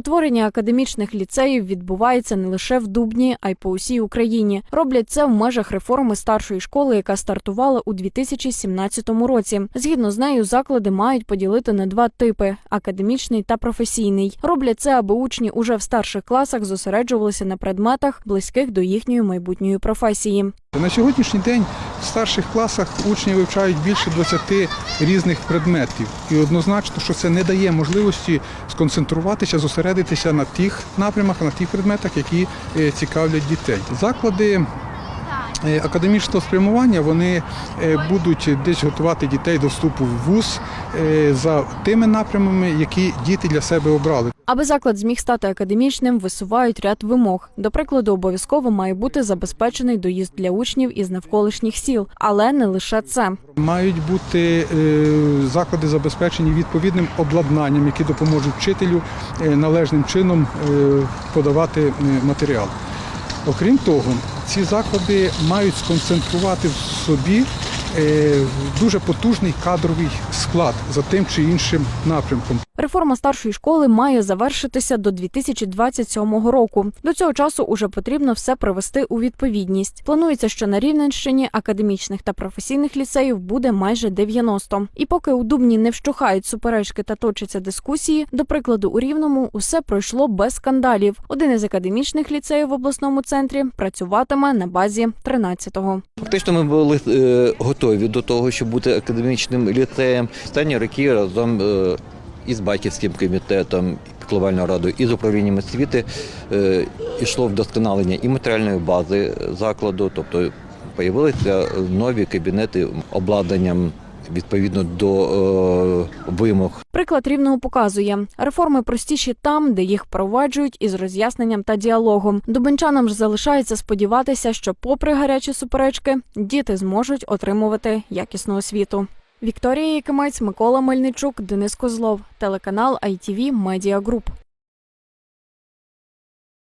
Утворення академічних ліцеїв відбувається не лише в Дубні, а й по усій Україні. Роблять це в межах реформи старшої школи, яка стартувала у 2017 році. Згідно з нею, заклади мають поділити на два типи: академічний та професійний. Роблять це, аби учні уже в старших класах зосереджувалися на предметах, близьких до їхньої майбутньої професії. На сьогоднішній день в старших класах учні вивчають більше 20 різних предметів, і однозначно, що це не дає можливості сконцентруватися, зосередитися на тих напрямах, на тих предметах, які е, цікавлять дітей. Заклади. Е, Академічного спрямування вони е, будуть десь готувати дітей до вступу в вуз е, за тими напрямами, які діти для себе обрали. Аби заклад зміг стати академічним, висувають ряд вимог. До прикладу, обов'язково має бути забезпечений доїзд для учнів із навколишніх сіл, але не лише це. Мають бути заклади забезпечені відповідним обладнанням, які допоможуть вчителю належним чином подавати матеріал. Окрім того, ці заклади мають сконцентрувати в собі дуже потужний кадровий склад за тим чи іншим напрямком. Реформа старшої школи має завершитися до 2027 року. До цього часу уже потрібно все привести у відповідність. Планується, що на Рівненщині академічних та професійних ліцеїв буде майже 90. І поки у Дубні не вщухають суперечки та точаться дискусії, до прикладу, у Рівному усе пройшло без скандалів. Один із академічних ліцеїв в обласному центрі працюватиме на базі 13-го. Фактично ми були е, готові до того, щоб бути академічним ліцеєм. Останні роки разом е, із батьківським комітетом, піклувальною радою і з управлінням освіти е, йшло вдосконалення і матеріальної бази закладу, тобто з'явилися нові кабінети обладнанням відповідно до е, вимог Приклад рівного показує реформи простіші там, де їх впроваджують із роз'ясненням та діалогом. Дубенчанам ж залишається сподіватися, що, попри гарячі суперечки, діти зможуть отримувати якісну освіту. Вікторія Якимець, Микола Мельничук, Денис Козлов, телеканал ITV Media Group.